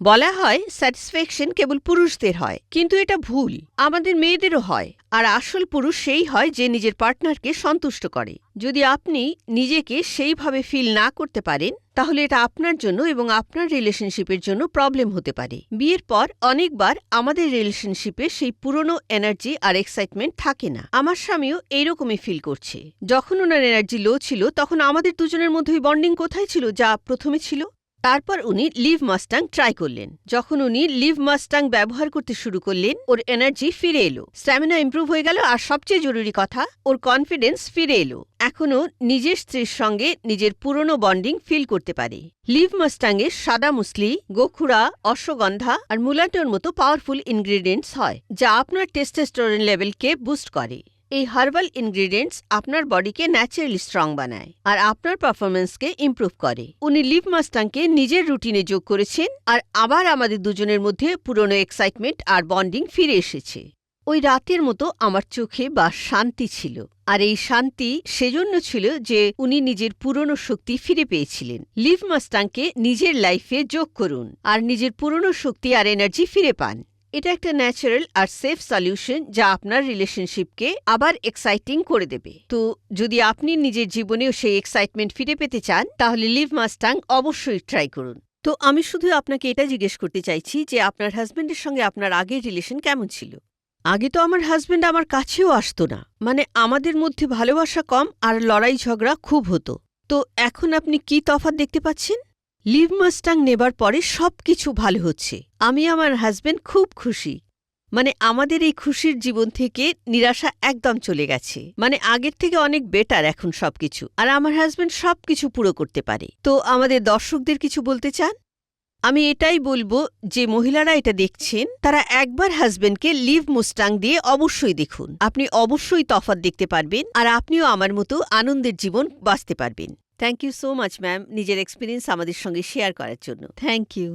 বলা হয় স্যাটিসফ্যাকশন কেবল পুরুষদের হয়, কিন্তু এটা ভুল। আমাদের মেয়েদেরও হয়, আর আসল পুরুষ সেই হয় যে নিজের পার্টনারকে সন্তুষ্ট করে। যদি আপনি নিজেকে সেইভাবে ফিল না করতে পারেন, তাহলে এটা আপনার জন্য এবং আপনার রিলেশনশিপের জন্য প্রবলেম হতে পারে। বিয়ের পর অনেকবার আমাদের রিলেশনশিপে সেই পুরনো এনার্জি আর এক্সাইটমেন্ট থাকে না। আমার স্বামীও এইরকমই ফিল করছে। যখন ওনার এনার্জি লো ছিল, তখন আমাদের দুজনের মধ্যে ওই বন্ডিং কোথায় ছিল, যা প্রথমে ছিল? তারপর উনি লিভ মাস্টাং ট্রাই করলেন। যখন উনি লিভ মাস্টাং ব্যবহার করতে শুরু করলেন, ওর এনার্জি ফিরে এলো। স্ট্যামিনা ইম্প্রুভ হয়ে গেল আর সবচেয়ে জরুরি কথা, ওর কনফিডেন্স ফিরে এলো। এখনও নিজের স্ত্রীর সঙ্গে নিজের পুরনো বন্ডিং ফিল করতে পারে। লিভ মাস্টাংয়ে সাদা মুসলি গোখুড়া অশ্বগন্ধা আর মুলাটোর মতো পাওয়ারফুল ইনগ্রিডিয়েন্টস হয়, যা আপনার টেস্টোস্টেরন লেভেলকে বুস্ট করে। এই হার্বাল ইনগ্রিডিয়েন্টস আপনার বডিকে ন্যাচারালি স্ট্রং বানায় আর আপনার পারফরমেন্সকে ইমপ্রুভ করে। উনি লিভ মাস্টাংকে নিজের রুটিনে যোগ করেছেন আর আবার আমাদের দুজনের মধ্যে পুরনো এক্সাইটমেন্ট আর বন্ডিং ফিরে এসেছে। ওই রাতের মতো আমার চোখে বা শান্তি ছিল আর এই শান্তি সেজন্য ছিল যে উনি নিজের পুরনো শক্তি ফিরে পেয়েছিলেন। লিভ মাস্টাংকে নিজের লাইফে যোগ করুন আর নিজের পুরনো শক্তি আর এনার্জি ফিরে পান। এটা একটা ন্যাচারাল আর সেফ সলিউশন যা আপনার রিলেশনশিপকে আবার এক্সাইটিং করে দেবে। তো যদি আপনি নিজের জীবনেও সেই এক্সাইটমেন্ট ফিরে পেতে চান, তাহলে লিভ মাস্টাং অবশ্যই ট্রাই করুন। তো আমি শুধু আপনাকে এটা জিজ্ঞেস করতে চাইছি যে আপনার হাজব্যান্ডের সঙ্গে আপনার আগের রিলেশন কেমন ছিল? আগে তো আমার হাজব্যান্ড আমার কাছেও আসতো না। মানে আমাদের মধ্যে ভালোবাসা কম আর লড়াই ঝগড়া খুব হতো। তো এখন আপনি কি তফাৎ দেখতে পাচ্ছেন? লিভ মাস্টাং নেবার পরে সব কিছু ভালো হচ্ছে। আমি আমার হাজবেন্ড খুব খুশি। মানে আমাদের এই খুশির জীবন থেকে নিরাশা একদম চলে গেছে। মানে আগের থেকে অনেক বেটার এখন সবকিছু। আর আমার হাজবেন্ড সবকিছু পুরো করতে পারে। তো আমাদের দর্শকদের কিছু বলতে চান? আমি এটাই বলব যে মহিলারা এটা দেখছেন, তারা একবার হাজবেন্ডকে লিভ মুস্টাং দিয়ে অবশ্যই দেখুন। আপনি অবশ্যই তফাৎ দেখতে পারবেন আর আপনিও আমার মতো আনন্দের জীবন বাঁচতে পারবেন। Thank you so much ma'am নিজের এক্সপিরিয়েন্স আমাদের সঙ্গে শেয়ার করার জন্য। Thank you